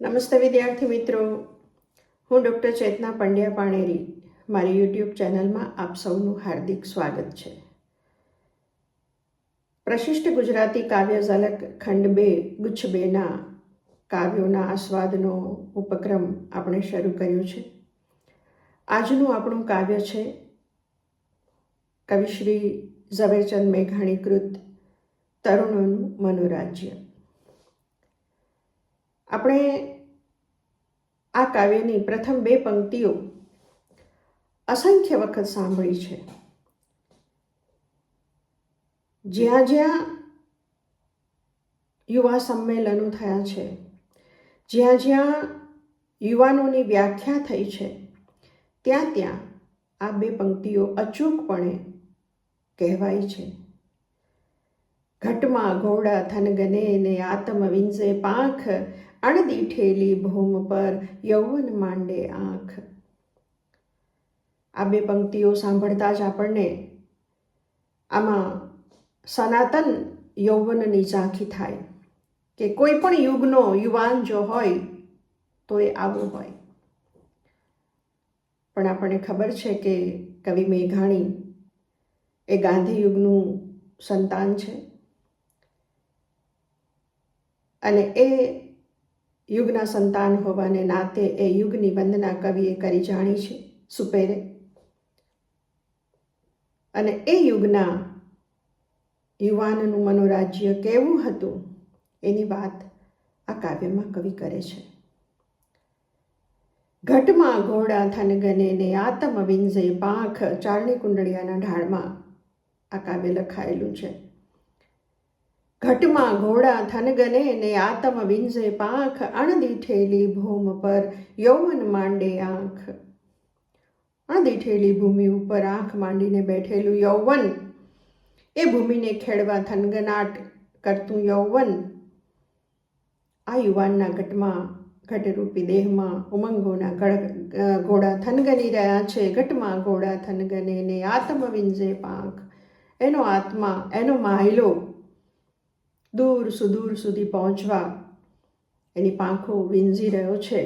નમસ્તે વિદ્યાર્થી મિત્રો. હું ડૉક્ટર ચેતના પંડ્યા પાણેરી. મારી યુટ્યુબ ચેનલમાં આપ સૌનું હાર્દિક સ્વાગત છે. પ્રશિષ્ટ ગુજરાતી કાવ્ય ઝલક ખંડ બે ગુચ્છ બેના કાવ્યોના આસ્વાદનો ઉપક્રમ આપણે શરૂ કર્યો છે. આજનું આપણું કાવ્ય છે કવિશ્રી ઝવેરચંદ મેઘાણીકૃત તરુણોનું મનોરાજ્ય. આપણે આ કાવ્યની પ્રથમ બે પંક્તિઓ અસંખ્ય વખત સાંભળી છે. જ્યાં જ્યાં યુવા સંમેલનો થયા છે, જ્યાં જ્યાં યુવાનોની વ્યાખ્યા થઈ છે, ત્યાં ત્યાં આ બે પંક્તિઓ અચૂકપણે કહેવાય છે. ઘટમાં ઘોડા થનગને ને આતમ વિંજે પાંખ અણદીઠેલી ભૌમ પર યૌવન માંડે આંખ. આ બે પંક્તિઓ સાંભળતા જ આપણને આમાં સનાતન યૌવનની ઝાંખી થાય કે કોઈ પણ યુગનો યુવાન જો હોય તો એ આવો હોય. પણ આપણને ખબર છે કે કવિ મેઘાણી એ ગાંધી યુગનું સંતાન છે. અને એ યુગના સંતાન હોવાને નાતે એ યુગની વંદના કવિએ કરી જાણી છે. સુપેરે. અને એ યુગના યુવાનનું મનોરાજ્ય કેવું હતું એની વાત આ કાવ્યમાં કવિ કરે છે. ઘટમાં ઘોડા થનગને ને આતમ વિંજે પાંખ ચારણી કુંડળિયાના ઢાળમાં આ કાવ્ય લખાયેલું છે. ઘટમાં ઘોડા થનગને ને આતમ વિંજે પાંખ અણદીઠેલી ભૂમ પર યૌવન માંડે આંખ. અણદીઠેલી ભૂમિ ઉપર આંખ માંડીને બેઠેલું યૌવન. એ ભૂમિને ખેડવા થનગનાટ કરતું યૌવન. આ યુવાનના ઘટમાં, ઘટરૂપી દેહમાં ઉમંગોના ઘોડા થનગની રહ્યા છે. ઘટમાં ઘોડા થનગને ને આત્મ વિંજે પાંખ. એનો આત્મા, એનો માયલો દૂર સુદૂર સુધી પહોંચવા એની પાંખો વીંઝી રહ્યો છે.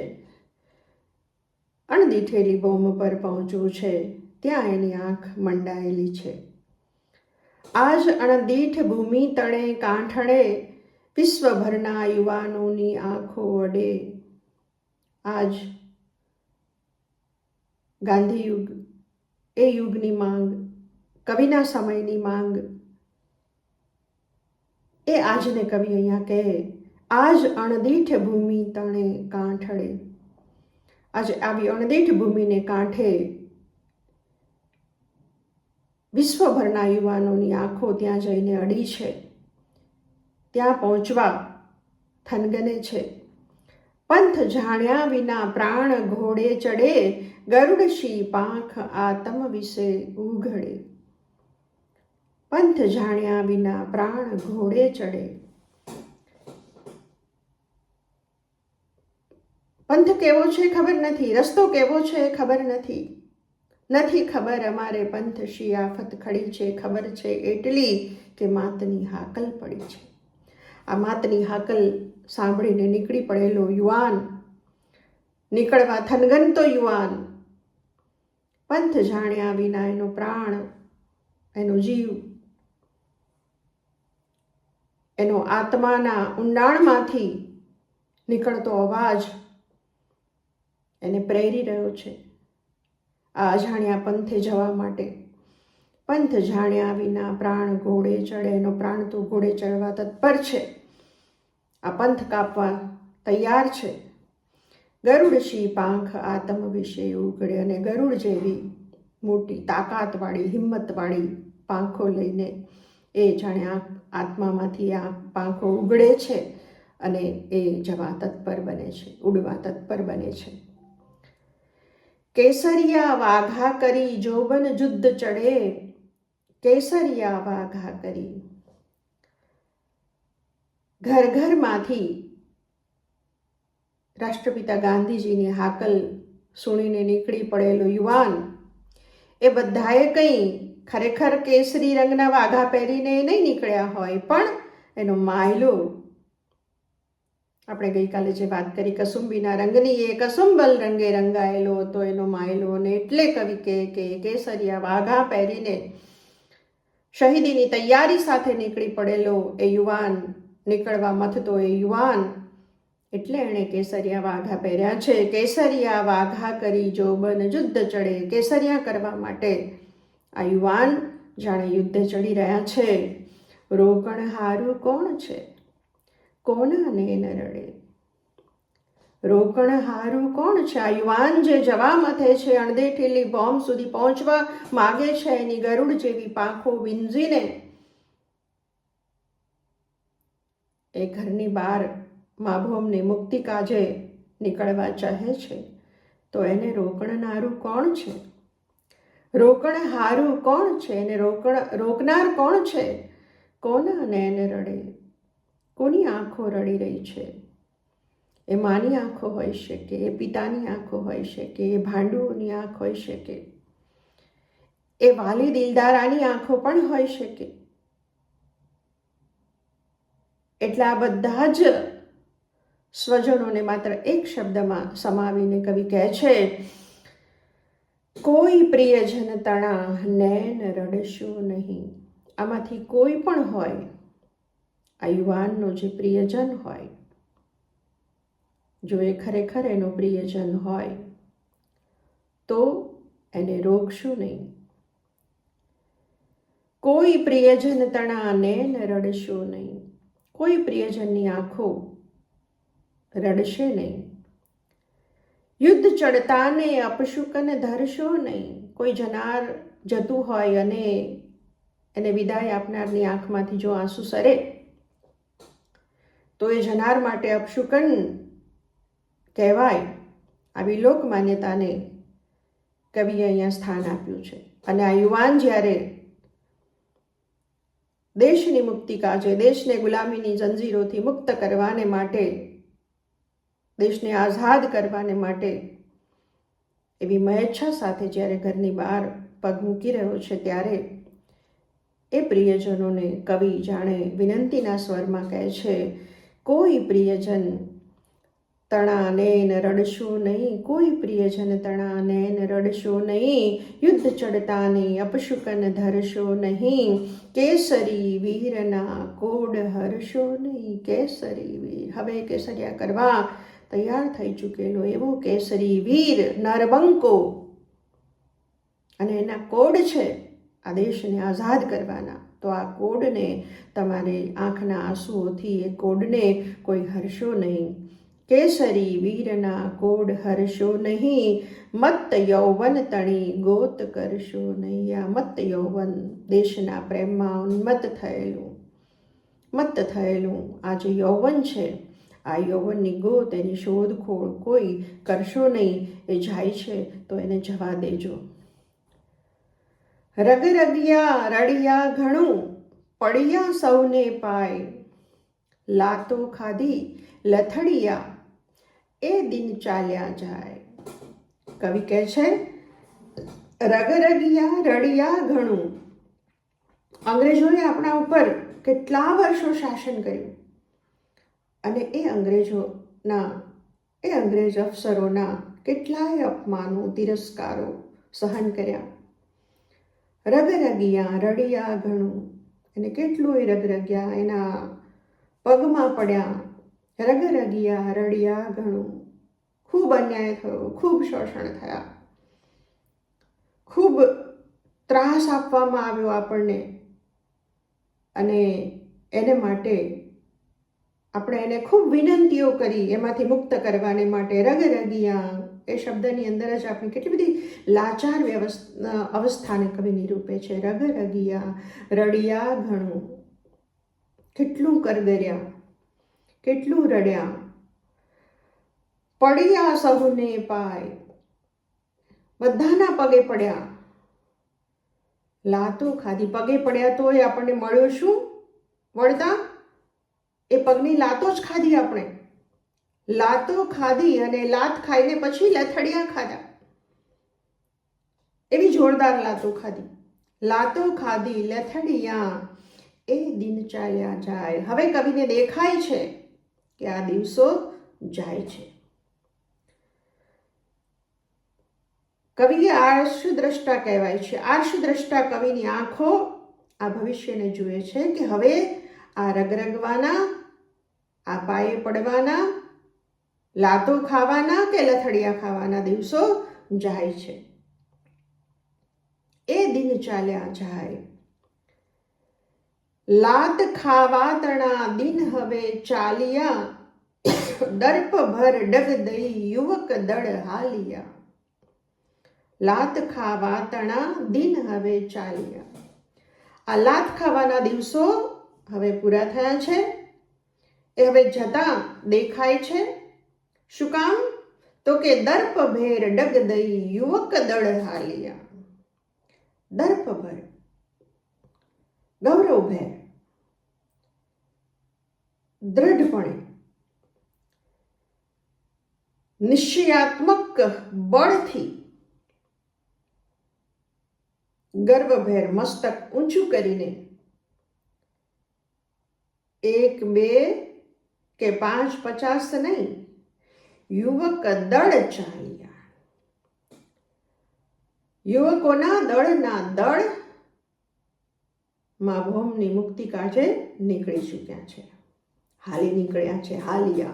અણદીઠેલી બોમ પર પહોંચવું છે. ત્યાં એની આંખ મંડાયેલી છે. આજ અણદીઠ ભૂમિ તળે કાંઠળે વિશ્વભરના યુવાનોની આંખો વડે. આજ ગાંધી યુગ એ યુગની માંગ, કવિના સમયની માંગ એ આજને કવિ અહીંયા કહે, આજ અણદીઠ ભૂમિ તણે કાંઠળે. આજે આવી અણદીઠ ભૂમિને કાંઠે વિશ્વભરના યુવાનોની આંખો ત્યાં જઈને અડી છે. ત્યાં પહોંચવા થનગને છે. પંથ જાણ્યા વિના પ્રાણ ઘોડે ચડે, ગરુડશી પાંખ આતમ વિશે ઉઘડે. પંથ જાણ્યા વિના પ્રાણ ઘોડે ચડે. પંથ કેવો છે ખબર નથી, રસ્તો કેવો છે ખબર નથી. નથી ખબર અમારે પંથ શિયાફત ખડી છે, ખબર છે એટલી કે માતની હાકલ પડી છે. આ માતની હાકલ સાંભળીને નીકળી પડેલો યુવાન, નીકળવા થનગનતો યુવાન, પંથ જાણ્યા વિના એનો પ્રાણ, એનો જીવ એનો આત્માના ઊંડાણમાંથી નીકળતો અવાજ એને પ્રેરી રહ્યો છે. આ અજાણ્યા પંથે જવા માટે. પંથ જાણ્યા વિના પ્રાણ ઘોડે ચડે, એનો પ્રાણ તો ઘોડે ચડવા તત્પર છે. આ પંથ કાપવા તૈયાર છે. ગરુડ શી પાંખ આતમ વિશે ઉગડે અને ગરુડ જેવી મોટી તાકાતવાળી, હિંમતવાળી પાંખો લઈને એ જાણે આ આત્મામાંથી આ પાંખો ઉગડે છે અને એ જવા તત્પર બને છે, ઉડવા તત્પર બને છે. કેસરિયા વાઘા કરી જોબન જુદ્ધ ચડે કેસરિયા વાઘા કરી. ઘર ઘરમાંથી રાષ્ટ્રપિતા ગાંધીજીની હાકલ સુણીને નીકળી પડેલો યુવાન, એ બધાએ કંઈ ખરેખર કેસરી રંગના વાઘા પહેરીને નહીં નીકળ્યા હોય, પણ એનો માયલો. આપણે ગઈકાલે જે વાત કરી, કસુંબીના રંગની, એ કસુંબલ રંગે રંગાયેલો હતો, એનો માયલો. ને એટલે કવિ કે કે કેસરિયા વાઘા પહેરીને શહીદીની તૈયારી સાથે નીકળી પડેલો એ યુવાન, નીકળવા મથતો એ યુવાન. એટલે એણે કેસરિયા વાઘા પહેર્યા છે. કેસરિયા વાઘા કરી જોબન યુદ્ધ ચડે. કેસરિયા કરવા માટે આ યુવાન જાણે યુદ્ધે ચડી રહ્યા છે. રોકણ હારું કોણ છે? કોનાને નરડે રડે? રોકણ હારું કોણ છે? આ યુવાન જે જવા મથે છે, અણદેઠેલી બોમ્બ સુધી પહોંચવા માગે છે, એની ગરુડ જેવી પાંખો વિંઝીને એ ઘરની બહાર માભોમને મુક્તિ કાજે નીકળવા ચાહે છે. તો એને રોકણનારું કોણ છે? રોકણ હારું કોણ છે એને રોકણ, રોકનાર કોણ છે? કોના અને એને રડે? કોની આંખો રડી રહી છે? એ માની આંખો હોઈ શકે, એ પિતાની આંખો હોઈ શકે, એ ભાંડુઓની આંખ હોઈ શકે, એ વાલી દિલદારાની આંખો પણ હોઈ શકે. એટલે બધા જ સ્વજનોને માત્ર એક શબ્દમાં સમાવીને કવિ કહે છે કોઈ પ્રિયજન તણા નૈન રડશો નહીં. આમાંથી કોઈ પણ હોય, આ યુવાનનો જે પ્રિયજન હોય, જો એ ખરેખર એનો પ્રિયજન હોય, તો એને રોકશું નહીં. કોઈ પ્રિયજન તણાને રડશો નહીં. કોઈ પ્રિયજનની આંખો રડશે નહીં. યુદ્ધ ચડતાને અપશુકન ધરશો નહીં? કોઈ જનાર જતું હોય અને એને વિદાય આપનારની આંખમાંથી જો આંસુ સરે, તો એ જનાર માટે અપશુકન કહેવાય? આવી લોક માન્યતાને કવિએ અહીંયા સ્થાન આપ્યું છે. અને આ યુવાન જ્યારે દેશની મુક્તિ કાજે, દેશને ગુલામીની જંજીરોથી મુક્ત કરવાને માટે દેશને આઝાદ કરવાને માટે એવી મહેચ્છા સાથે જ્યારે ઘરની બહાર પગ મૂકી રહ્યો છે, ત્યારે એ પ્રિયજનોને કવિ જાણે વિનંતીના સ્વરમાં કહે છે, કોઈ પ્રિયજન તણા નેન રડશો નહીં, કોઈ પ્રિયજન તણા નેન રડશો નહીં, યુદ્ધ ચડતાની અપશુકન ધરશો નહીં, કેસરી વીરના કોડ હરશો નહીં, કેસરી વીર. હવે કેસરિયા કરવા તૈયાર થઈ ચૂકેલો એવો કેસરી વીર નરબંકો. અને એના કોડ છે આ દેશને આઝાદ કરવાના. તો આ કોડને તમારે આંખના આંસુઓથી એ કોડને કોઈ હરશો નહીં. કેસરી વીરના કોડ હરશો નહીં. મત યૌવન તણી ગોત કરશો નહીં આ મત યૌવન દેશના પ્રેમમાં ઉન્મત થયેલું. મત્ત થયેલું આ જે યૌવન છે આ યૌવનની ગોત તેની શોધખોળ કોઈ કરશો નહીં, એ જાય છે, તો એને જવા દેજો. રગરગિયા રડિયા ઘણું, પડ્યા સૌને પાય. લાતો ખાધી, લથડિયા, એ દિન ચાલ્યા જાય. કવિ કહે છે, રગરગિયા રડિયા ઘણું. અંગ્રેજોએ આપણા ઉપર કેટલા વર્ષો શાસન કર્યું? અને એ અંગ્રેજોના, એ અંગ્રેજ અફસરોના કેટલાય અપમાનો, તિરસ્કારો સહન કર્યા. રગરગિયા, રડિયા ઘણું અને કેટલુંય રગરગ્યા એના પગમાં પડ્યા. રગરગિયા, રડિયા ઘણું ખૂબ અન્યાય થયો, ખૂબ શોષણ થયા. ખૂબ ત્રાસ આપવામાં આવ્યો આપણને. અને એને માટે આપણે એને ખૂબ વિનંતીઓ કરી એમાંથી મુક્ત કરવાને માટે રગરગિયા એ શબ્દની અંદર જ આપણે કેટલી બધી લાચાર વ્યવસ્થા, અવસ્થાને કવિ નિરૂપે છે. રગરગિયા, રડિયા ઘણું. કેટલું કરગર્યા કેટલું રડ્યા. પડ્યા સહુને પાય. બધાના પગે પડ્યા. લાતો ખાધી. પગે પડ્યા તોય આપણને મળ્યો શું? વળતા એ પગની લાતો જ ખાધી આપણે. લાતો ખાધી અને લાત ખાઈને પછી લથડિયા ખાધા. એવી જોરદાર લાતો ખાધી. લાતો ખાધી, લથડિયા. એ દિન ચાલ્યા જાય. હવે કવિને દેખાય છે કે આ દિવસો જાય છે. કવિએ આર્ષ દ્રષ્ટા કહેવાય છે. આર્ષ દ્રષ્ટા કવિની આંખો આ ભવિષ્યને જુએ છે કે હવે આ રગરગવાના આ પાયે પડવાના, લાતો ખાવાના કે લથડિયા ખાવાના દિવસો જાય છે? એ દિન ચાલ્યા જાય. લાત ખાવા તણા દિન હવે ચાલ્યા. દર્પ ભર ડગ દઈ યુવક દળ હાલિયા. લાત ખાવા તણા દિન હવે ચાલ્યા. આ લાત ખાવાના દિવસો હવે પૂરા થયા છે. એ હવે જતા દેખાય છે. શું કામ? તો કે દર્પ ભેર ડગ દઈ યુવક દળ હાલિયા દર્પ ભર ગૌરવભેર. દ્રઢપણે. નિશ્ચયાત્મક બળથી. ગર્વભેર મસ્તક ઊંચું કરીને. એક, બે કે પાંચ પચાસ નહીં. યુવક દળ ચાલ્યા. યુવકોના દળના દળમાં ભોમની મુક્તિ કાજે નીકળી ચૂક્યા છે. હાલી નીકળ્યા છે, હાલિયા.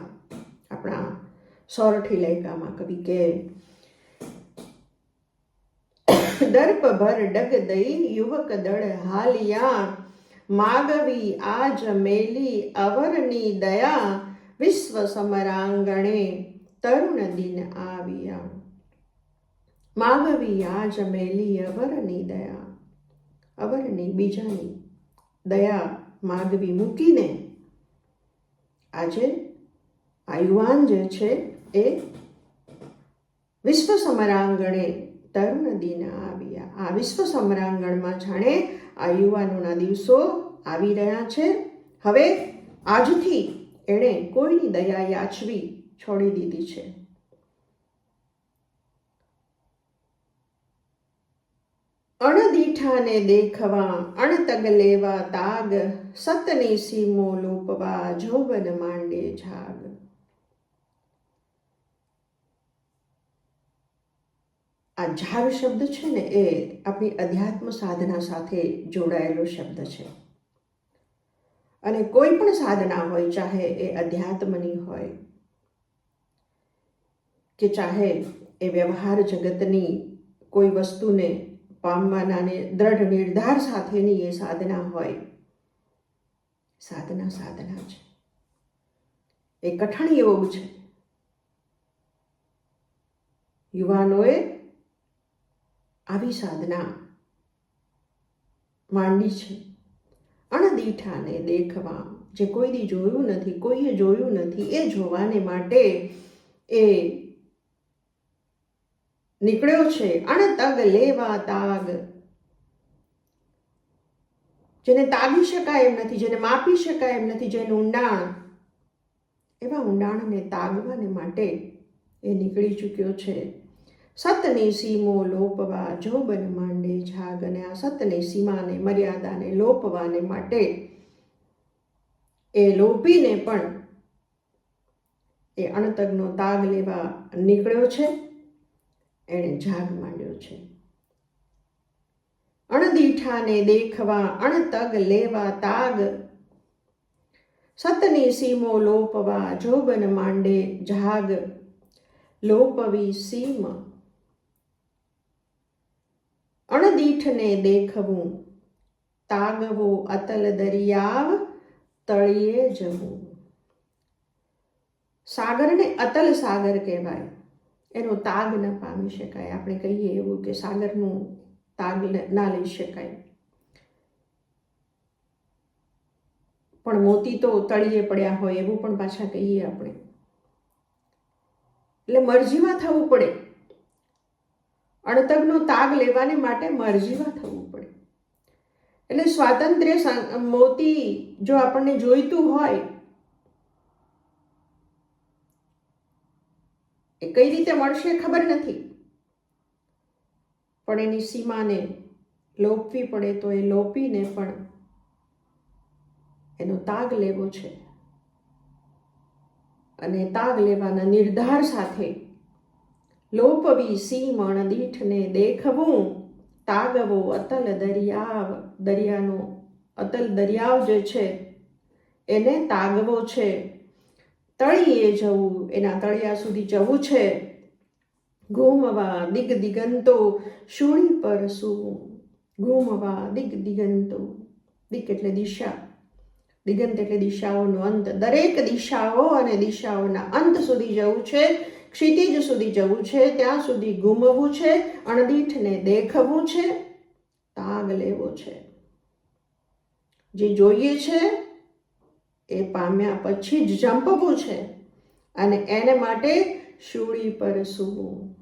આપણા સોરઠી લયકામાં કવિ કે દર્પ ભર ડગ દઈ યુવક દળ હાલિયા. માગવી આ મેલી અવરની દયા વિશ્વ સમરાંગણે તરુણ દિન આવ્યા. માગવી આ મેલી અવરની દયા. અવરની બીજાની દયા માગવી મૂકીને આજે આ યુવાન જે છે એ વિશ્વ સમરાંગણે તરુણ દિન આવ્યા. આ વિશ્વ સમરાંગણમાં જાણે આ યુવાનોના દિવસો આવી રહ્યા છે. હવે આજથી એણે કોઈની દયા યાચવી છોડી દીધી છે. અણદીઠાને દેખવા, અણતગ લેવા તાગ, સતની સીમો લોપવા જોબન માંડે જાગ આ ઝાડ શબ્દ છે ને, એ આપણી અધ્યાત્મ સાધના સાથે જોડાયેલો શબ્દ છે. અને કોઈ પણ સાધના હોય, ચાહે એ અધ્યાત્મની હોય કે ચાહે એ વ્યવહાર જગતની કોઈ વસ્તુને પામવાના ને દ્રઢ નિર્ધાર સાથેની એ સાધના હોય, સાધના સાધના છે. એ કઠણ યોગ છે. યુવાનોએ આવી સાધના માંડી છે. અણદીઠાને દેખવા જે કોઈ દી જોયું નથી, કોઈએ જોયું નથી, એ જોવાને માટે એ નીકળ્યો છે. અણતગ લેવા તાગ. જેને તાગી શકાય એમ નથી, જેને માપી શકાય એમ નથી, જેનું ઊંડાણ, એવા ઊંડાણને તાગવાને માટે એ નીકળી ચૂક્યો છે. સતની સીમો લોપવા, જોબન માંડે જાગ અને આ સતની સીમાને, મર્યાદાને લોપવાને માટે એ લોપીને પણ એ અણતગનો તાગ લેવા નીકળ્યો છે, એણે જાગ માંડ્યો છે. અણદીઠાને દેખવા, અણતગ લેવા તાગ, સતની સીમો લોપવા, જોબન માંડે જાગ, લોપવી સીમ અણદીઠને દેખવું. તાગવો અતલ દરિયાવ તળિયે જવું. સાગરને અતલ સાગર કહેવાય. એનો તાગ ન પામી શકાય. આપણે કહીએ એવું કે સાગરનું તાગ ના લઈ શકાય. પણ મોતી તો તળિયે પડ્યા હોય એવું પણ પાછા કહીએ આપણે. એટલે મરજીમાં થવું પડે. અણતગનો તાગ લેવાને માટે મરજીમાં થવું પડે. એટલે સ્વાતંત્ર્ય મોતી જો આપણને જોઈતું હોય, એ કઈ રીતે મળશે ખબર નથી. પણ એની સીમાને લોપવી પડે તો એ લોપીને પણ એનો તાગ લેવો છે. અને તાગ લેવાના નિર્ધાર સાથે લોપવી સીમણ દીઠને દેખવું તાગવો અતલ દરિયાવ દરિયાનો અતલ દરિયાવ જે છે, એને તાગવો છે. તળિયે જવું, એના તળિયા સુધી જવું છે. ઘૂમવા દિગ દિગંતો શૂણી પર સૂવું. ઘૂમવા દિગ દિગંતો દિગ એટલે દિશા. દિગંત એટલે દિશાઓનો અંત. દરેક દિશાઓ અને દિશાઓના અંત સુધી જવું છે. ક્ષિતિજ સુધી જવું છે, ત્યાં સુધી ગુમવું છે, અણદીઠને દેખવું છે, તાગ લેવો છે. જે જોઈએ છે, એ પામ્યા પછી જ જંપવું છે અને એને માટે શૂળી પર સૂવું.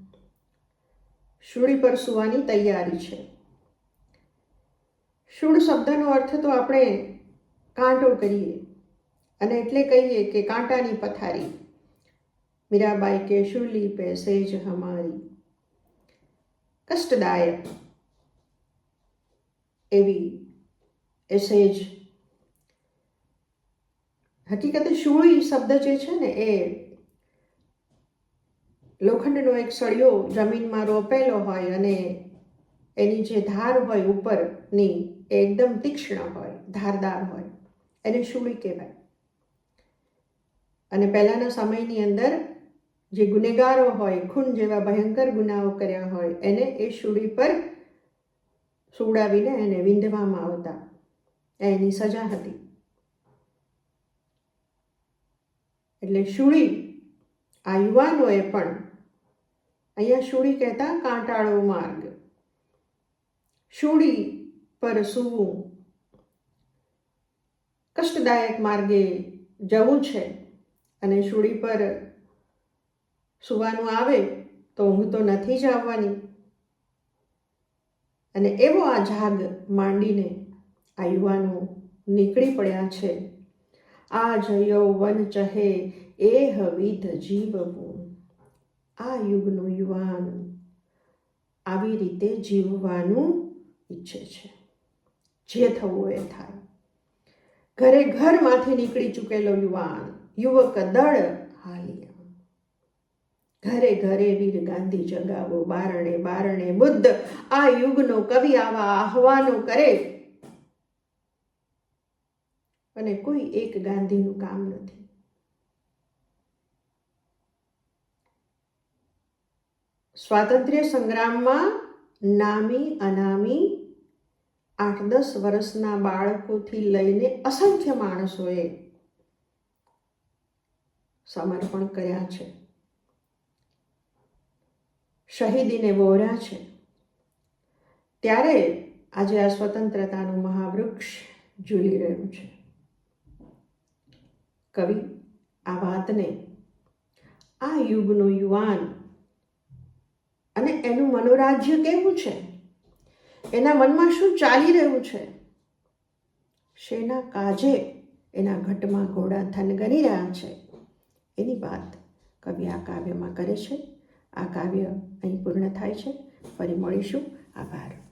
શૂળી પર સૂવાની તૈયારી છે. શૂળ શબ્દનો અર્થ તો આપણે કાંટો કરીએ અને એટલે કહીએ કે કાંટાની પથારી. મીરાબાઈ કે શૂલી પે સેજ હમારી? કષ્ટદાયક એવી એ સેજ હકીકતે શૂળી શબ્દ જે છે ને, એ લોખંડનો એક સળિયો જમીનમાં રોપેલો હોય અને એની જે ધાર હોય ઉપરની એ એકદમ તીક્ષ્ણ હોય, ધારદાર હોય. એને શૂળી કહેવાય. અને પહેલાંના સમયની અંદર જે ગુનેગારો હોય, ખૂન જેવા ભયંકર ગુનાઓ કર્યા હોય, એને એ સુડી પર સુવડાવીને એને વિંધવામાં આવતા. એની સજા હતી. એટલે શૂળી આ યુવાનોએ પણ અહીંયા શૂળી કહેતા કાંટાળો માર્ગ. સુડી પર સૂવું કષ્ટદાયક માર્ગે જવું છે અને સુડી પર સુવાનું આવે તો ઊંઘ તો નથી જ આવવાની. અને એવો આ જાગ માંડીને આ યુવાનો નીકળી પડ્યા છે. આ જ યૌવન ચહે, એહ વિધ જીવવું આ યુગનો યુવાન આવી રીતે જીવવાનું ઈચ્છે છે. જે થવું એ થાય. ઘરે ઘરમાંથી નીકળી ચૂકેલો યુવાન, યુવક દળ હાલિયા ઘરે ઘરે વીર ગાંધી જગાવો, બારણે બારણે બુદ્ધ. આ યુગનો કવિ આવા આહ્વાનો કરે. અને કોઈ એક ગાંધીનું કામ નથી. સ્વાતંત્ર્ય સંગ્રામમાં નામી અનામી આઠ દસ વર્ષના બાળકોથી લઈને અસંખ્ય માણસોએ સમર્પણ કર્યા છે. શહીદીને વહોર્યા છે. ત્યારે આજે આ સ્વતંત્રતાનું મહાવૃક્ષ ઝૂલી રહ્યું છે. કવિ, આ વાતને આ યુગનો યુવાન અને એનું મનોરાજ્ય કેવું છે? એના મનમાં શું ચાલી રહ્યું છે? શેના કાજે એના ઘટમાં ઘોડા થનગની રહ્યા છે? એની વાત કવિ આ કાવ્યમાં કરે છે. આ કાવ્ય અહીં પૂર્ણ થાય છે. ફરી મળીશું. આભાર.